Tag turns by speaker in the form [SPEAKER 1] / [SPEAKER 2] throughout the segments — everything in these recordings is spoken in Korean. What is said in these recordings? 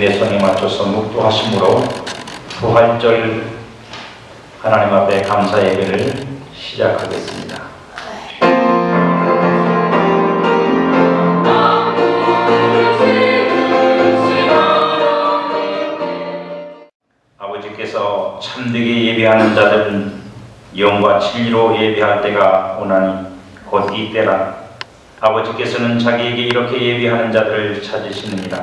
[SPEAKER 1] 임내성에 맞춰서 묵도하심으로 부활절 하나님 앞에 감사 예배를 시작하겠습니다. 아버지께서 참되게 예배하는 자들은 영과 진리로 예배할 때가 오나니 곧 이때라 아버지께서는 자기에게 이렇게 예배하는 자들을 찾으시느니라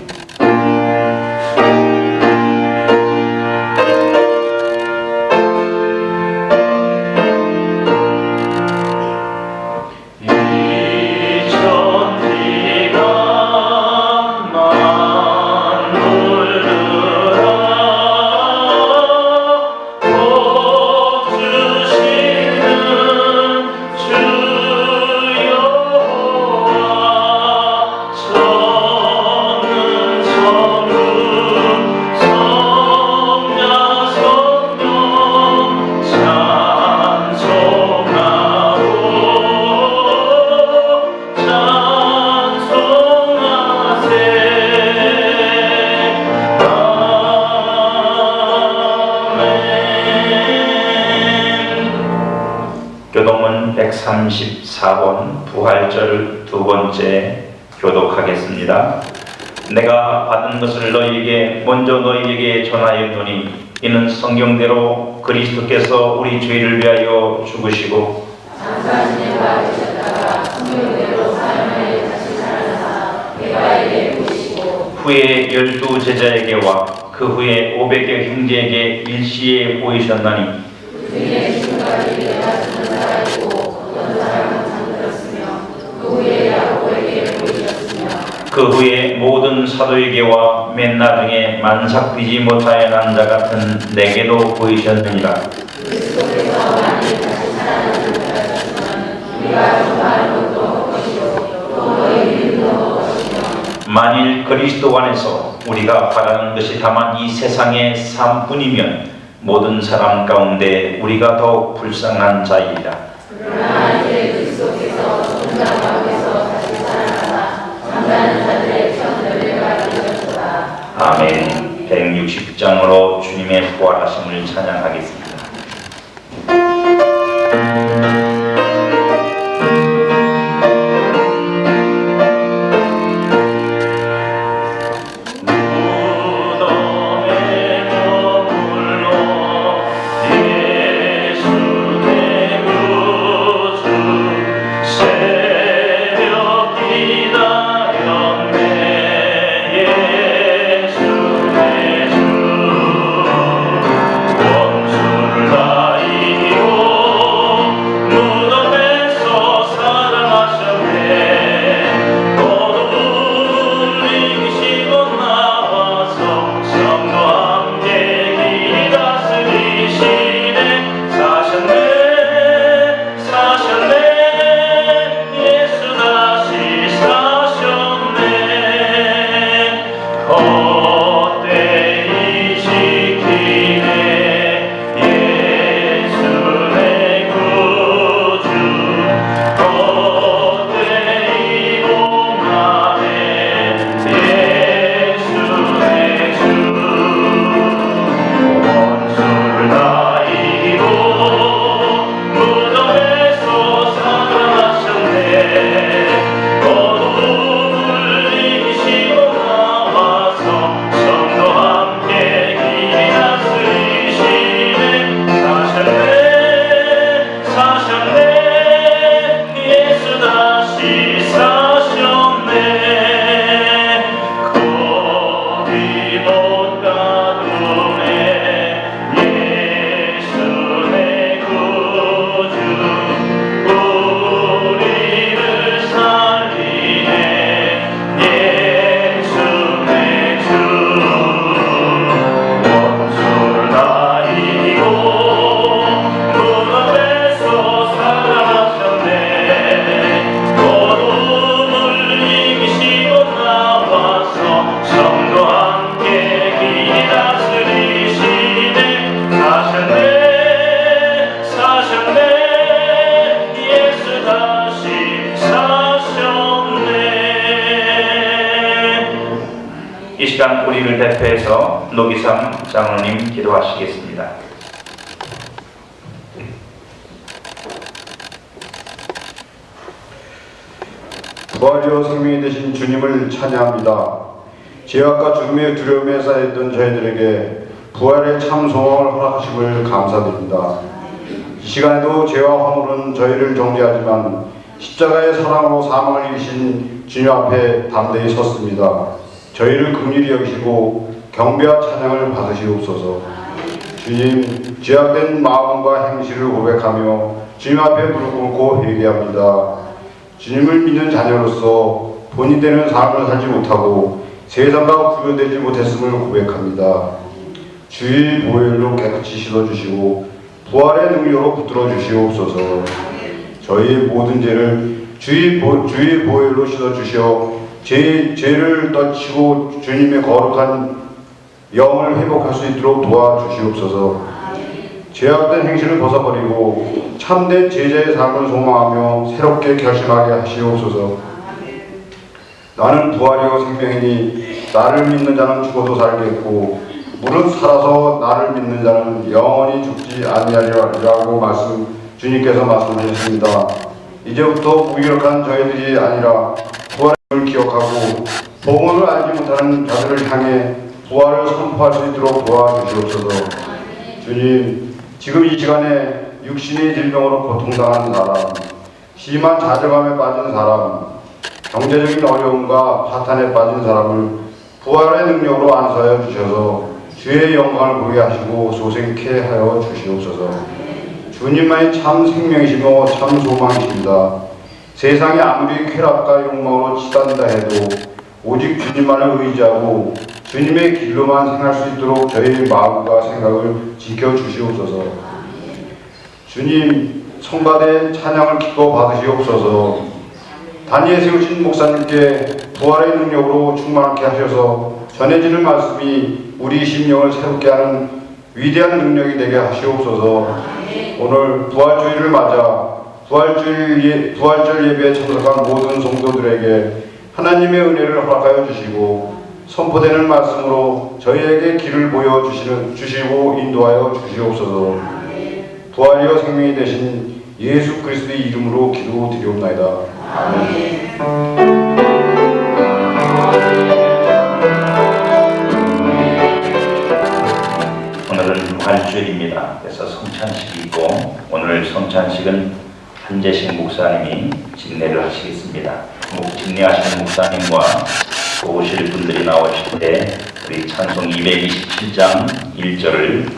[SPEAKER 1] 134번 부활절 두 번째 교독하겠습니다. 내가 받은 것을 너희에게 먼저 너희에게 전하였노니 이는 성경대로 그리스도께서 우리 죄를 위하여 죽으시고 후에 열두 제자에게와 그 후에 오백여 형제에게 일시에 보이셨나니 그 후에 모든 사도에게와 맨 나중에 만삭비지 못하여 난 자 같은 내게도 보이셨느니라. 만일 그리스도 안에서 우리가 바라는 것이 다만 이 세상의 삶뿐이면 모든 사람 가운데 우리가 더욱 불쌍한 자이라. 아멘. 160장으로 주님의 부활하심을 찬양하겠습니다. 시간 우리를 대표해서 노기삼 장로님 기도하시겠습니다.
[SPEAKER 2] 부활이요 생명이 되신 주님을 찬양합니다. 죄악과 죽음의 두려움에 쌓였던 저희들에게 부활의 참 소망을 허락하심을 감사드립니다. 이 시간에도 죄와 화물은 저희를 정죄하지만 십자가의 사랑으로 사망을 이기신 주님 앞에 담대히 섰습니다. 저희를 긍휼히 여기시고 경배와 찬양을 받으시옵소서. 주님, 죄악된 마음과 행실을 고백하며 주님 앞에 무릎 꿇고 회개합니다. 주님을 믿는 자녀로서 본이 되는 삶을 살지 못하고 세상과 구별되지 못했음을 고백합니다. 주의 보혈로 깨끗이 씻어주시고 부활의 능력으로 붙들어 주시옵소서. 저희의 모든 죄를 주의, 보, 주의 보혈로 씻어주시어 제, 죄를 떠치고 주님의 거룩한 영을 회복할 수 있도록 도와주시옵소서. 죄악된 행실을 벗어버리고 참된 제자의 삶을 소망하며 새롭게 결심하게 하시옵소서. 나는 부활이요 생명이니 나를 믿는 자는 죽어도 살겠고 무릇 살아서 나를 믿는 자는 영원히 죽지 아니하리라고 말씀 주님께서 말씀하셨습니다. 이제부터 무기력한 저희들이 아니라 을 기억하고 복음을 알지 못하는 자들을 향해 부활을 선포할 수 있도록 도와주시옵소서. 주님, 지금 이 시간에 육신의 질병으로 고통당하는 사람, 심한 좌절감에 빠진 사람, 경제적인 어려움과 파탄에 빠진 사람을 부활의 능력으로 안수하여 주셔서 주의 영광을 보게 하시고 소생케 하여 주시옵소서. 주님만이 참 생명이시고 참 소망이십니다. 세상이 아무리 쾌락과 욕망으로 치닫는다 해도 오직 주님만을 의지하고 주님의 길로만 행할 수 있도록 저희의 마음과 생각을 지켜주시옵소서. 주님, 성가대 찬양을 기뻐 받으시옵소서. 단위에 세우신 목사님께 부활의 능력으로 충만케 하셔서 전해지는 말씀이 우리 심령을 새롭게 하는 위대한 능력이 되게 하시옵소서. 오늘 부활주의를 맞아 부활절, 예, 부활절 예배에 참석한 모든 성도들에게 하나님의 은혜를 허락하여 주시고 선포되는 말씀으로 저희에게 길을 보여 주시는 주시고 인도하여 주시옵소서. 부활이여 생명이 되신 예수 그리스도의 이름으로 기도드리옵나이다. 아멘.
[SPEAKER 1] 오늘은 부활주일입니다. 그래서 성찬식이 있고 오늘 성찬식은 한재식 목사님이 진례를 하시겠습니다. 목- 진례하시는 목사님과 또 오실 분들이 나오실 때 우리 찬송 227장 1절을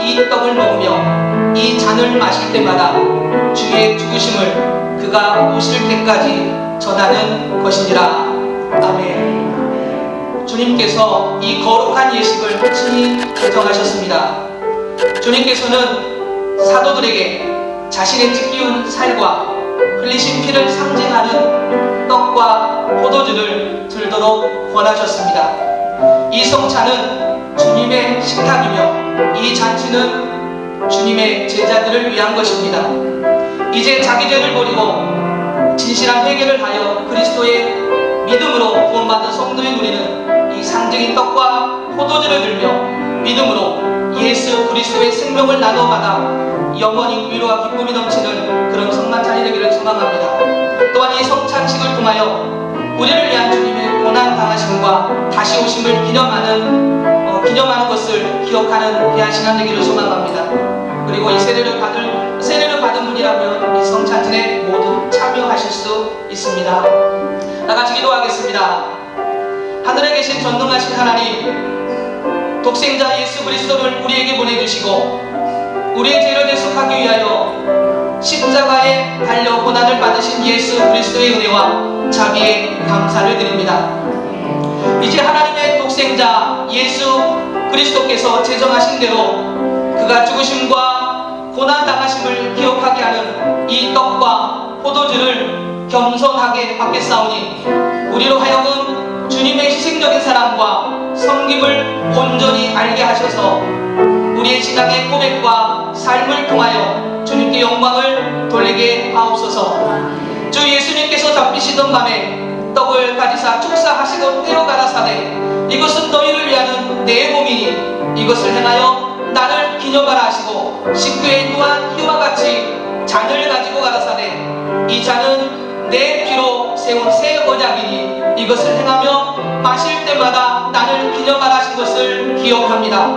[SPEAKER 3] 이 떡을 먹으며 이 잔을 마실 때마다 주의 죽으심을 그가 오실 때까지 전하는 것이니라. 아멘. 주님께서 이 거룩한 예식을 친히 개정하셨습니다. 주님께서는 사도들에게 자신의 찢기운 살과 흘리신 피를 상징하는 떡과 포도주를 들도록 권하셨습니다. 이 성찬은 주님의 식탁이며 이 잔치는 주님의 제자들을 위한 것입니다. 이제 자기 죄를 버리고 진실한 회개를 하여 그리스도의 믿음으로 구원받은 성도의 누리는 이 상징인 떡과 포도주를 들며 믿음으로 예수 그리스도의 생명을 나눠받아 영원히 위로와 기쁨이 넘치는 그런 성만찬이 되기를 소망합니다. 또한 이 성찬식을 통하여 우리를 위한 주님의 고난 당하심과 다시 오심을 기념하는 어, 기념하는 것을 기억하는 귀한 시간 되기를 소망합니다. 그리고 이 세례를 받을 세례를 받은 분이라면 이 성찬진에 모두 참여하실 수 있습니다. 다 같이 기도하겠습니다. 하늘에 계신 전능하신 하나님, 독생자 예수 그리스도를 우리에게 보내주시고 우리의 죄를 대속하기 위하여 십자가에 달려 고난을 받으신 예수 그리스도의 은혜와 자비에 감사를 드립니다. 이제 하나님의 독생자 예수 그리스도께서 제정하신 대로 그가 죽으심과 고난 당하심을 기억하게 하는 이 떡과 포도주를 겸손하게 받겠사오니 우리로 하여금 주님의 희생적인 사랑과 섬김을 온전히 알게 하셔서 우리의 신앙의 고백과 삶을 통하여 주님께 영광을 돌리게 하옵소서. 주 예수님께서 잡히시던 밤에 떡을 가지사 축사하시고 떼어 가라사대 이것은 너희를 위하는 내 몸이니 이것을 행하여 나를 기념하라 하시고 식구에 또한 이와 같이 잔을 가지고 가라사대 이 잔은 내 피로 세운 새 언약이니 이것을 행하며 마실 때마다 나를 기념하라 하신 것을 기억합니다.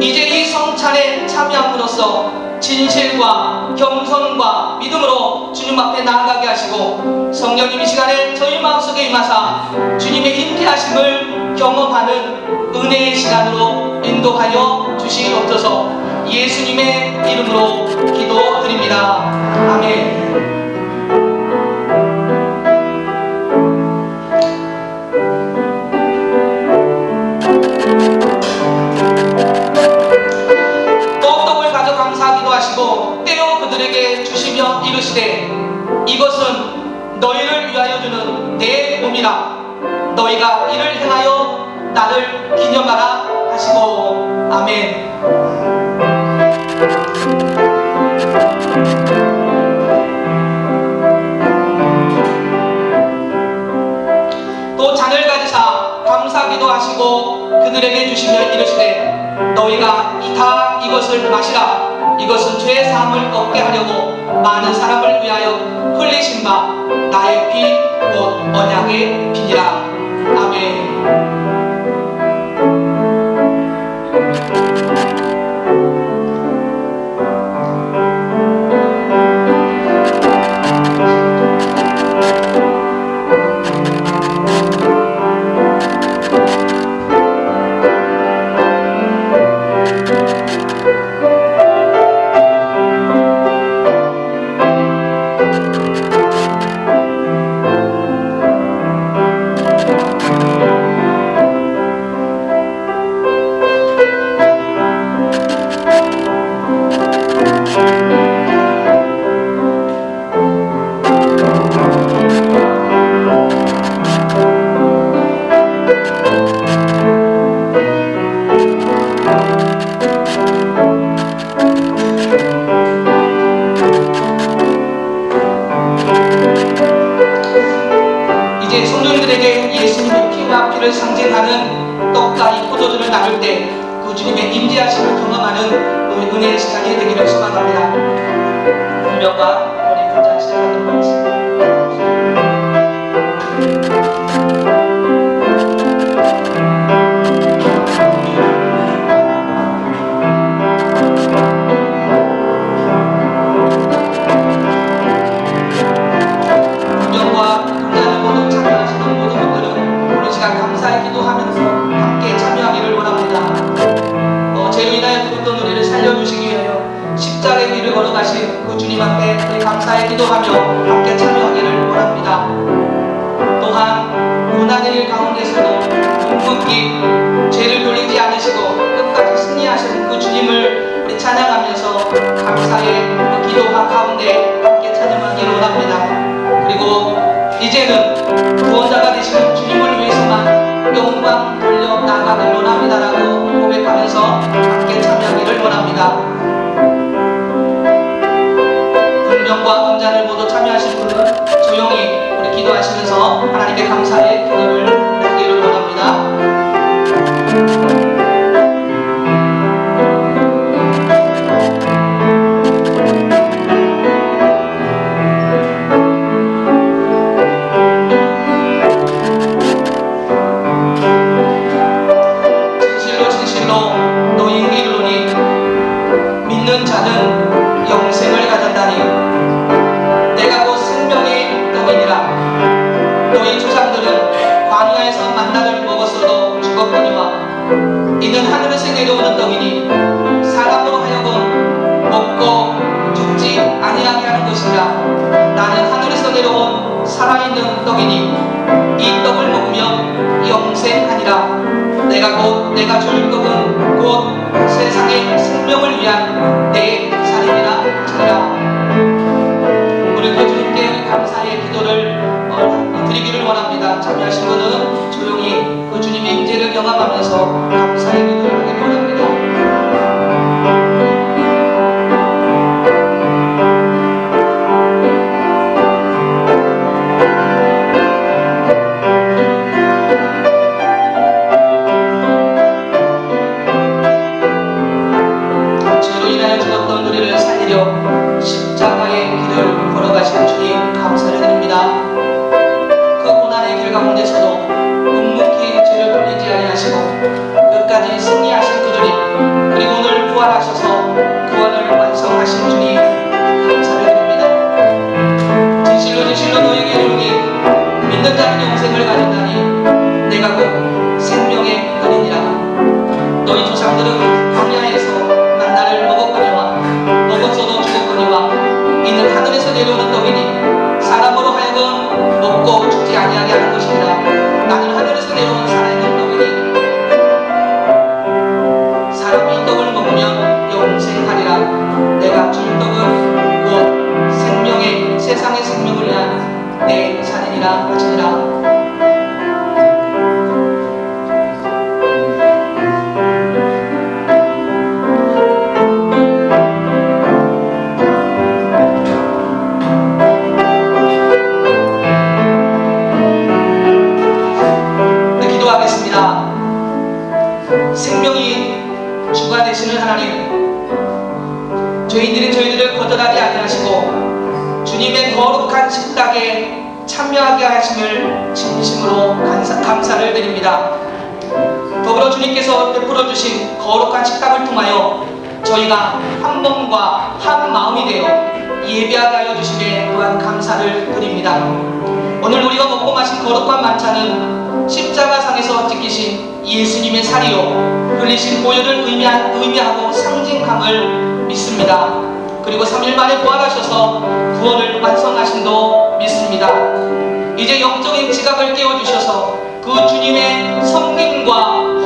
[SPEAKER 3] 이제 이 성찬에 참여함으로써 진실과 겸손과 믿음으로 주님 앞에 나아가게 하시고 성령님 이 시간에 저희 마음속에 임하사 주님의 임재하심을 경험하는 은혜의 시간으로 인도하여 주시옵소서 예수님의 이름으로 기도드립니다. 아멘. 이르시되 이것은 너희를 위하여 주는 내 몸이라. 너희가 이를 행하여 나를 기념하라 하시고. 아멘. 또 잔을 가지사 감사기도 하시고 그들에게 주시며 이르시되 너희가 이다 이것을 마시라 이것은 죄 사함을 얻게 하려고 많은 사람을 위하여 흘리신 바 나의 피 곧 언약의 피니라. 아멘 예수님의 피와 피를 상징하는 떡과 이 포도주를 나눌 때 그 주님의 임재하심을 경험하는 우리 은혜의 시간이 되기를 소망합니다. 분명과 우리 시작하도록 하겠습니다. 감사의 기도하며 함께 참여하기를 원합니다. 또한 고난의 일 가운데서도 묵묵히 죄를 돌리지 않으시고 끝까지 승리하신 그 주님을 찬양하면서 감사의 그 기도가 가운데 함께 찬양하기를 원합니다. 그리고 이제는 구원자가 되시는 주님을 위해서만 영광 돌려 나가길 원합니다라고 고백하면서 함께 참여하기를 원합니다. 기도하시면서 하나님께 감사의 경험 진실로 너에게 이르노니 믿는 자는 영생을 가진다니 내 살이니 드립니다. 오늘 우리가 먹고 마신 거룩한 만찬은 십자가상에서 지키신 예수님의 살이요 흘리신 보혈을 의미하고 상징함을 믿습니다. 그리고 3일 만에 부활하셔서 구원을 완성하신도 믿습니다. 이제 영적인 지각을 깨워주셔서 그 주님의 성김과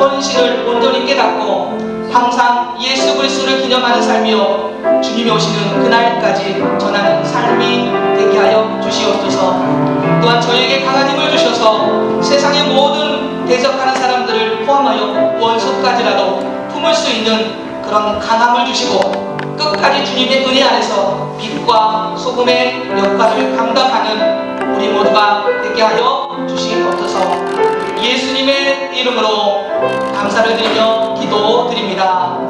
[SPEAKER 3] 헌신을 온전히 깨닫고 항상 예수 그리스도를 기념하는 삶이요 주님이 오시는 그날까지 전하는 삶이 주시옵소서 또한 저희에게 강한 힘을 주셔서 세상의 모든 대적하는 사람들을 포함하여 원수까지라도 품을 수 있는 그런 강함을 주시고 끝까지 주님의 은혜 안에서 빛과 소금의 역할을 감당하는 우리 모두가 되게 하여 주시옵소서 예수님의 이름으로 감사를 드리며 기도드립니다.